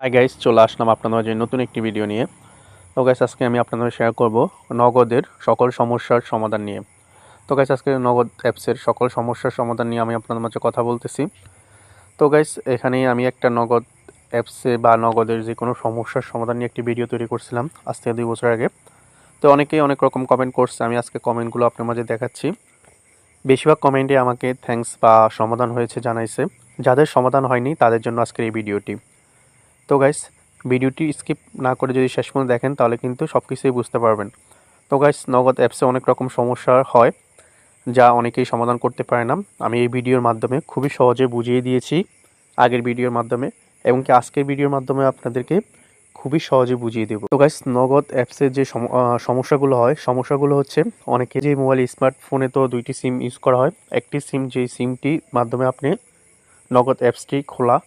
Hi guys চলে আসলাম আপনাদের মাঝে নতুন একটি ভিডিও নিয়ে। তো গাইস আজকে আমি আপনাদের শেয়ার করব নগদের সকল সমস্যার সমাধান নিয়ে। তো গাইস আজকে নগদ অ্যাপসের সকল সমস্যার সমাধান নিয়ে আমি আপনাদের মাঝে কথা বলতেছি। তো গাইস এখানে আমি একটা নগদ অ্যাপসে বা নগদের যে কোনো সমস্যার সমাধান নিয়ে একটি ভিডিও তৈরি করছিলাম আজ থেকে দুই বছর আগে। তো অনেকেই অনেক রকম কমেন্ট করছে, আমি আজকে কমেন্টগুলো আপনার মাঝে দেখাচ্ছি। বেশিরভাগ কমেন্টে আমাকে থ্যাঙ্কস বা সমাধান হয়েছে জানাইছে। যাদের সমাধান হয়নি, তাদের জন্য আজকের এই ভিডিওটি তো গাইস ভিডিওটি স্কিপ না করে যদি শেষ পর্যন্ত দেখেন, তাহলে কিন্তু সব কিছুই বুঝতে পারবেন। তো গাইস নগদ অ্যাপসে অনেক রকম সমস্যা হয়, যা অনেকেই সমাধান করতে পারে না। আমি এই ভিডিওর মাধ্যমে খুবই সহজে বুঝিয়ে দিয়েছি আগের ভিডিওর মাধ্যমে, এবং কি আজকের ভিডিওর মাধ্যমে আপনাদেরকে খুবই সহজে বুঝিয়ে দেবো। তো গাইস নগদ অ্যাপসের যে সম- সমস্যাগুলো হয়, সমস্যাগুলো হচ্ছে, অনেকে যে মোবাইল স্মার্টফোনে তো দুইটি সিম ইউজ করা হয়, একটি সিম যে সিমটি মাধ্যমে আপনি নগদ অ্যাপসটি খোলা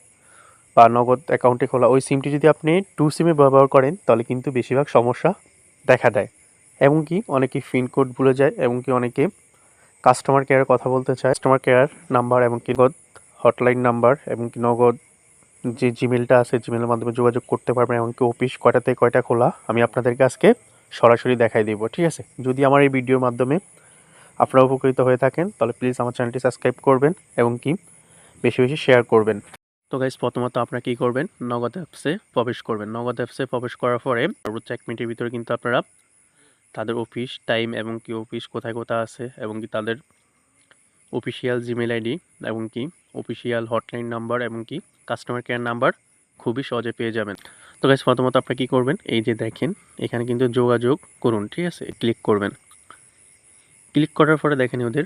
বা নগদ অ্যাকাউন্টে খোলা ওই সিমটি যদি আপনি টু সিমে ব্যবহার করেন, তাহলে কিন্তু বেশিরভাগ সমস্যা দেখা দেয়। এবং কি অনেকে পিনকোড ভুলে যায় এবং কি অনেকে কাস্টমার কেয়ারে কথা বলতে চায়। কাস্টমার কেয়ার নাম্বার এবং কি নগদ হটলাইন নাম্বার এবং কি নগদ যে জিমেলটা আছে জিমেলের মাধ্যমে যোগাযোগ করতে পারবেন, এমনকি অফিস কয়টা থেকে কয়টা খোলা, আমি আপনাদেরকে আজকে সরাসরি দেখাই দেবো, ঠিক আছে? যদি আমার এই ভিডিওর মাধ্যমে আপনারা উপকৃত হয়ে থাকেন, তাহলে প্লিজ আমার চ্যানেলটি সাবস্ক্রাইব করবেন এবং কি বেশি বেশি শেয়ার করবেন। তো গাইজ প্রথমত আপনারা কী করবেন? নগদ অ্যাপসে প্রবেশ করবেন। নগদ অ্যাপসে প্রবেশ করার পরে সর্বোচ্চ এক মিনিটের ভিতরে কিন্তু আপনারা তাদের অফিস টাইম এবং কি অফিস কোথায় কোথায় আছে এবং কি তাদের অফিসিয়াল জিমেল আইডি এবং কি অফিসিয়াল হটলাইন নাম্বার এবং কি কাস্টমার কেয়ার নাম্বার খুবই সহজে পেয়ে যাবেন। তো গাইজ প্রথমত আপনারা কী করবেন? এই যে দেখেন, এখানে কিন্তু যোগাযোগ করুন, ঠিক আছে? ক্লিক করবেন। ক্লিক করার পরে দেখেন ওদের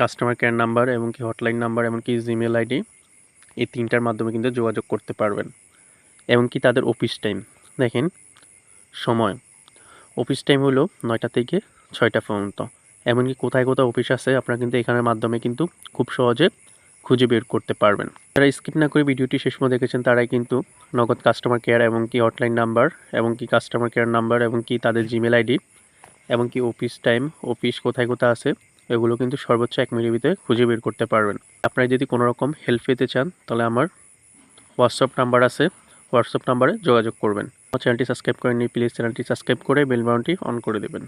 কাস্টমার কেয়ার নাম্বার এবং কি হটলাইন নাম্বার এমনকি জিমেল আইডি এই তিনটার মাধ্যমে কিন্তু যোগাযোগ করতে পারবেন। এমনকি তাদের অফিস টাইম দেখেন, সময়। অফিস টাইম হলো নয়টা থেকে ছয়টা পর্যন্ত। এমনকি কোথায় কোথায় অফিস আছে, আপনারা কিন্তু এখানের মাধ্যমে কিন্তু খুব সহজে খুঁজে বের করতে পারবেন। যারা স্কিপ না করে ভিডিওটি শেষ পর্যন্ত দেখেছেন, তারাই কিন্তু নগদ কাস্টমার কেয়ার এবং কি হটলাইন নাম্বার এবং কি কাস্টমার কেয়ার নাম্বার এবং কি তাদের জিমেল আইডি এবং কি অফিস টাইম অফিস কোথায় কোথায় আছে এগুলো কিন্তু সর্বোচ্চ এক মিনিটের ভিতরে খুঁজে বের করতে পারবেন। আপনারা যদি কোনো রকম হেল্প পেতে চান, তাহলে আমার হোয়াটসঅ্যাপ নাম্বার আছে। হোয়াটসঅ্যাপ নাম্বারে যোগাযোগ করবেন। আমার চ্যানেলটি সাবস্ক্রাইব করেননি প্লিজ চ্যানেলটি সাবস্ক্রাইব করে বেল বাটনটি অন করে দেবেন।